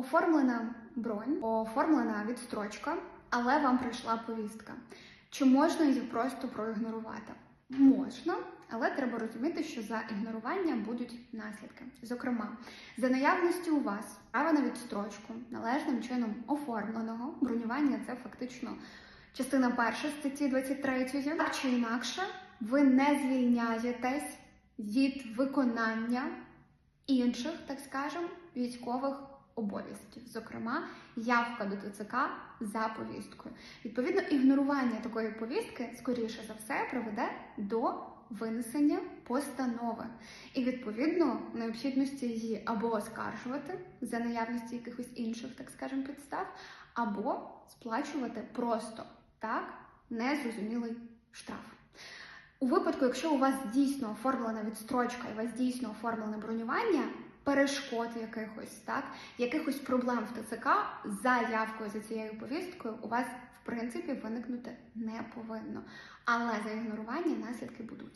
Оформлена бронь, оформлена відстрочка, але вам прийшла повістка. Чи можна її просто проігнорувати? Можна, але треба розуміти, що за ігнорування будуть наслідки. Зокрема, за наявності у вас права на відстрочку належним чином оформленого бронювання це фактично частина перша статті 23. Так чи інакше, ви не звільняєтесь від виконання інших, так скажемо, військових обов'язків, зокрема, явка до ТЦК за повісткою. Відповідно, ігнорування такої повістки, скоріше за все, приведе до винесення постанови. І відповідно необхідності її або оскаржувати за наявності якихось інших, так скажемо, підстав, або сплачувати просто так незрозумілий штраф. У випадку, якщо у вас дійсно оформлена відстрочка і у вас дійсно оформлене бронювання, перешкод якихось, так, якихось проблем в ТЦК за явкою за цією повісткою у вас в принципі виникнути не повинно. Але за ігнорування наслідки будуть.